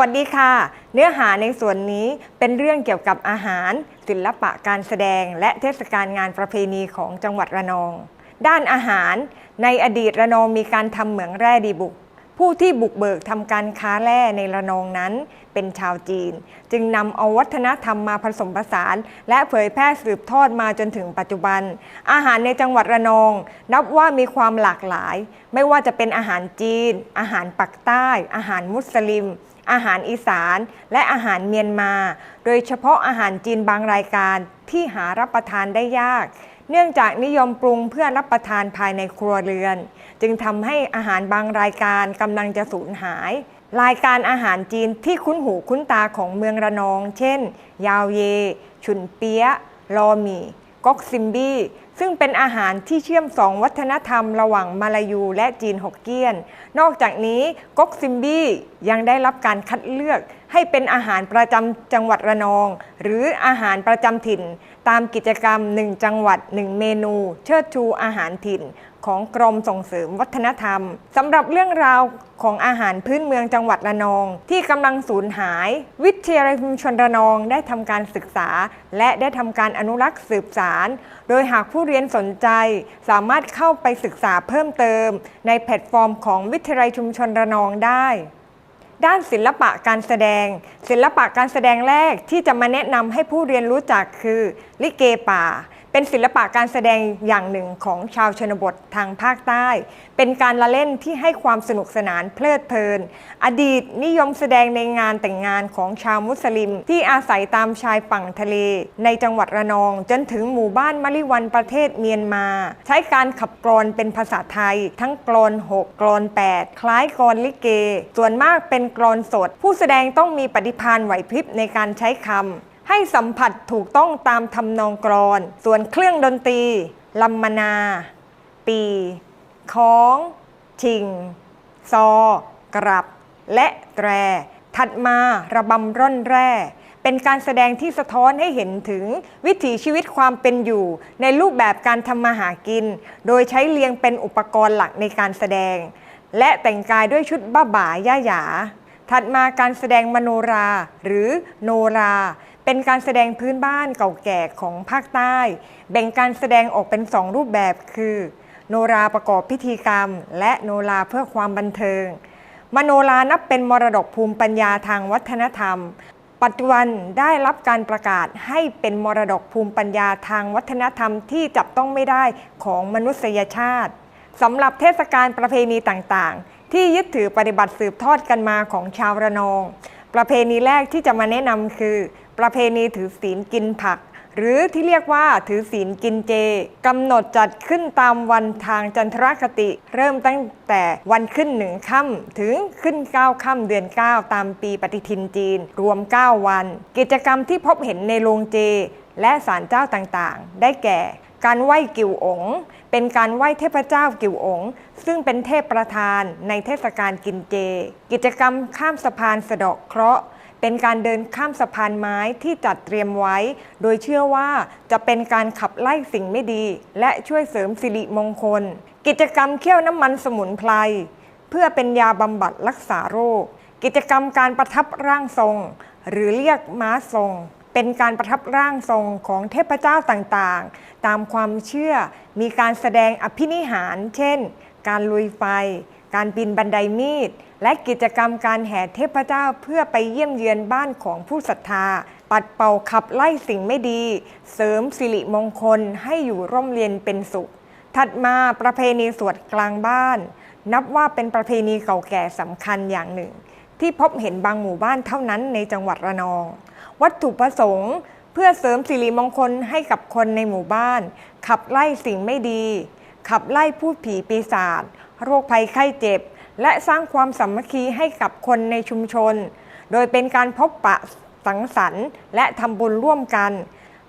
วัสดีค่ะ เนื้อหาในส่วนนี้เป็นเรื่องเกี่ยวกับอาหาร ศิลปะการแสดง และเทศกาลงานประเพณีของจังหวัดระนอง ด้านอาหาร ในอดีตระนองมีการทำเหมืองแร่ดีบุก ผู้ที่บุกเบิกทำการค้าแร่ในระนองนั้น เป็นชาวจีน จึงนำเอาวัฒนธรรมมาผสมผสาน และเผยแพร่สืบทอดมาจนถึงปัจจุบัน อาหารในจังหวัดระนอง นับว่ามีความหลากหลาย ไม่ว่าจะเป็นอาหารจีน อาหารปักใต้ อาหารมุสลิม อาหารอีสาน และอาหารเมียนมา โดยเฉพาะอาหารจีนบางรายการที่หารับประทานได้ยาก เนื่องจากนิยมปรุงเพื่อรับประทานภายในครัวเรือน จึงทำให้อาหารบางรายการกำลังจะสูญหาย รายการอาหารจีนที่คุ้นหูคุ้นตาของเมืองระนอง เช่น ยาวเย ฉุนเปียะลอหมี่ก๊อกซิมบี้ ซึ่งเป็นอาหารที่เชื่อมสองวัฒนธรรมระหว่างมาลายูและจีนฮกเกี้ยน นอกจากนี้ก๊กซิมบี้ยังได้รับการคัดเลือกให้เป็นอาหารประจำจังหวัดระนอง หรืออาหารประจำถิ่น ตามกิจกรรม 1 จังหวัด 1 เมนู เชิดชูอาหารถิ่นของกรมส่งเสริมวัฒนธรรมสำหรับเรื่องราวของอาหารพื้นเมืองจังหวัดระนอง ที่กำลังสูญหาย วิทยาลัยชุมชนระนองได้ทำการศึกษา และได้ทำการอนุรักษ์สืบสาร โดยหากผู้เรียนสนใจ สามารถเข้าไปศึกษาเพิ่มเติม ในแพลตฟอร์มของวิทยาลัยชุมชนระนองได้ ด้านศิลปะการแสดง ศิลปะการแสดงแรกที่จะมาแนะนำให้ผู้เรียนรู้จักคือ ลิเกป่า เป็นศิลปะการแสดงอย่างหนึ่งของชาวชนบททางภาคใต้ เป็นการละเล่นที่ให้ความสนุกสนานเพลิดเพลิน อดีตนิยมแสดงในงานแต่งงานของชาวมุสลิม ที่อาศัยตามชายฝั่งทะเล ในจังหวัดระนอง จนถึงหมู่บ้านมะลิวันประเทศเมียนมา ใช้การขับกรอนเป็นภาษาไทย ทั้งกรอน 6 กรอน 8 คล้ายกรอนลิเก ส่วนมากเป็นกรอนสด ผู้แสดงต้องมีปฏิภาณไหวพริบในการใช้คำ ให้สัมผัสถูกต้องตามทำนองกรอน ส่วนเครื่องดนตรีลำมนา ปีค้อง ชิง ซอ กรับ และแตร ถัดมาระบำร่อนแร่ เป็นการแสดงที่สะท้อนให้เห็นถึงวิถีชีวิตความเป็นอยู่ ในรูปแบบการทำมาหากิน โดยใช้เลียงเป็นอุปกรณ์หลักในการแสดง และแต่งกายด้วยชุดบ้าบ่าย่าหยาถัดมาการแสดงมโนราหรือโนรา เป็นการแสดงพื้นบ้านเก่าแก่ของภาคใต้ แบ่งการแสดงออกเป็นสองรูปแบบคือ โนราประกอบพิธีกรรม และโนราเพื่อความบันเทิง มโนรานับเป็นมรดกภูมิปัญญาทางวัฒนธรรม ปัจจุบันได้รับการประกาศให้เป็นมรดกภูมิปัญญาทางวัฒนธรรมที่จับต้องไม่ได้ของมนุษยชาติสำหรับเทศกาลประเพณีต่างๆ ที่ยึดถือปฏิบัติสืบทอดกันมาของชาวระนอง ประเพณีแรกที่จะมาแนะนำคือ ประเพณีถือศีลกินผัก หรือที่เรียกว่าถือศีลกินเจกำหนดจัดขึ้นตามวันทางจันทรคติ เริ่มตั้งแต่วันขึ้นหนึ่งค่ำถึงขึ้น9ค่ำเดือน 9 ตามปีปฏิทินจีน รวม 9 วัน กิจกรรมที่พบเห็นในโรงเจ และศาลเจ้าต่างๆ ได้แก่ การไหว้กิ่วองค์เป็นการไหว้เทพเจ้ากิ่วองค์ซึ่งเป็นเทพประธานในเทศกาลกินเจ กิจกรรมข้ามสะพานสะเดาะเคราะห์เป็นการเดินข้ามสะพานไม้ที่จัดเตรียมไว้ โดยเชื่อว่าจะเป็นการขับไล่สิ่งไม่ดี และช่วยเสริมสิริมงคล กิจกรรมเคี่ยวน้ำมันสมุนไพรเพื่อเป็นยาบำบัดรักษาโรค กิจกรรมการประทับร่างทรง หรือเรียกม้าทรง เป็นการประทับร่างทรงของเทพเจ้าต่างๆ ตามความเชื่อมีการแสดงอภินิหาร เช่น การลุยไฟ การปีนบันไดมีด และกิจกรรมการแห่เทพเจ้าเพื่อไปเยี่ยมเยือนบ้านของผู้ศรัทธา ปัดเป่าขับไล่สิ่งไม่ดี เสริมสิริมงคลให้อยู่ร่มเย็นเป็นสุข ถัดมาประเพณีสวดกลางบ้าน นับว่าเป็นประเพณีเก่าแก่สำคัญอย่างหนึ่ง ที่พบเห็นบางหมู่บ้านเท่านั้นในจังหวัดระนอง วัตถุประสงค์ เพื่อเสริมสิริมงคลให้กับคนในหมู่บ้าน ขับไล่สิ่งไม่ดี ขับไล่พูดผีปีศาจโรคภัยไข้เจ็บ และสร้างความสามัคคีให้กับคนในชุมชน โดยเป็นการพบปะสังสรรค์ และทำบุญร่วมกัน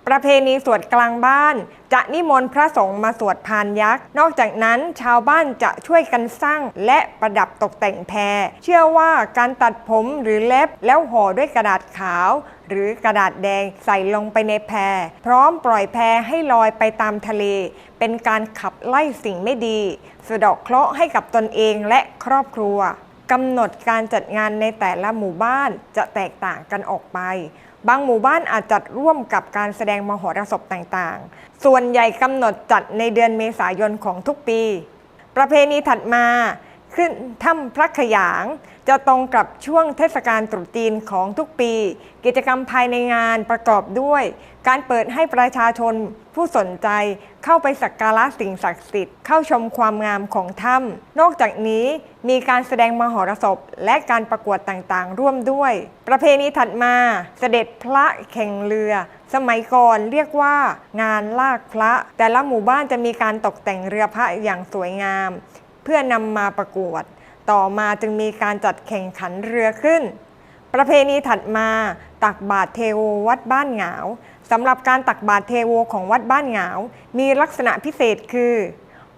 ประเพณีสวดกลางบ้าน จะนิมนต์พระสงฆ์มาสวดพานยักษ์ นอกจากนั้นชาวบ้านจะช่วยกันสร้างและประดับตกแต่งแพร เชื่อว่าการตัดผมหรือเล็บแล้วห่อด้วยกระดาษขาว หรือกระดาษแดงใส่ลงไปในแพร พร้อมปล่อยแพรให้ลอยไปตามทะเล เป็นการขับไล่สิ่งไม่ดี สะดาะเคราะห์ให้กับตนเองและครอบครัวกำหนดการจัดงานในแต่ละหมู่บ้านจะแตกต่างกันออกไป บางหมู่บ้านอาจจัดร่วมกับการแสดงมหรสพต่างๆ ส่วนใหญ่กำหนดจัดในเดือนเมษายนของทุกปี ประเพณีถัดมาขึ้นถ้ำพระขยาง จะตรงกับช่วงเทศกาลตรุษจีนของทุกปี กิจกรรมภายในงานประกอบด้วย การเปิดให้ประชาชนผู้สนใจเข้าไปสักการะสิ่งศักดิ์สิทธิ์เข้าชมความงามของถ้ำนอกจากนี้มีการแสดงมหรสพ และการประกวดต่างๆ ร่วมด้วย ประเพณีถัดมา เสด็จพระแข่งเรือ สมัยก่อนเรียกว่า งานลากพระ แต่ละหมู่บ้านจะมีการตกแต่งเรือพระอย่างสวยงาม เพื่อนำมาประกวด ต่อมาจึงมีการจัดแข่งขันเรือขึ้น ประเพณีถัดมาตักบาตรเทโววัดบ้านหงาวสำหรับการตักบาตรเทโวของวัดบ้านหงาว มีลักษณะพิเศษคือ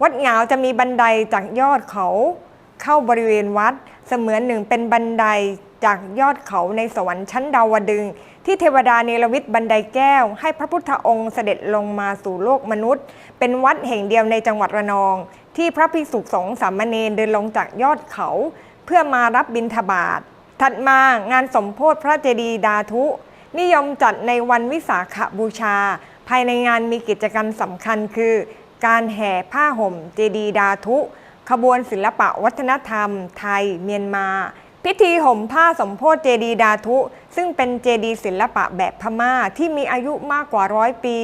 วัดหงาวจะมีบันไดจากยอดเขา เข้าบริเวณวัดเสมือนหนึ่งเป็นบันไดจากยอดเขาในสวรรค์ชั้นดาวดึง ที่เทวดาเนรมิตบันไดแก้ว ให้พระพุทธองค์เสด็จลงมาสู่โลกมนุษย์ เป็นวัดแห่งเดียวในจังหวัดระนอง ที่พระภิกษุสงฆ์สามเณรเดินลงจากยอดเขา เพื่อมารับบิณฑบาต ถัดมางานสมโพธิพระเจดีย์ดาทุนิยมจัดในวันวิสาขบูชา ภายในงานมีกิจกรรมสำคัญคือ การแห่ผ้าห่มเจดีย์ดาทุขบวนศิลปะวัฒนธรรม ไทย เมียนมา พิธีห่มผ้าสมโพธิเจดีย์ดาทุซึ่งเป็นเจดีย์ศิลปะแบบพม่าที่มีอายุมากกว่าร้อยปี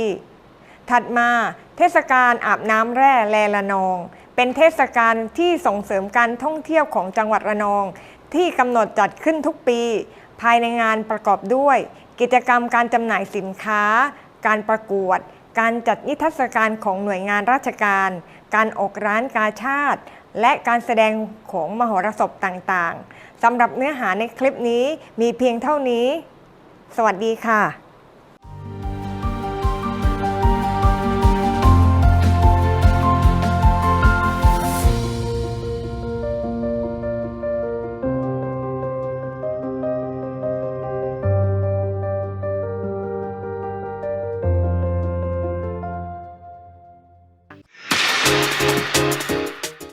ถัดมา เทศกาลอาบน้ำแร่แลละนอง เป็นเทศกาลที่ส่งเสริมการท่องเที่ยวของจังหวัดระนอง ที่กำหนดจัดขึ้นทุกปี ภายในงานประกอบด้วย กิจกรรมการจำหน่ายสินค้า การประกวด การจัดนิทรรศการของหน่วยงานราชการ การออกร้านกาชาติ และการแสดงของมหรสพต่างๆสำหรับเนื้อหาในคลิปนี้มีเพียงเท่านี้ สวัสดีค่ะ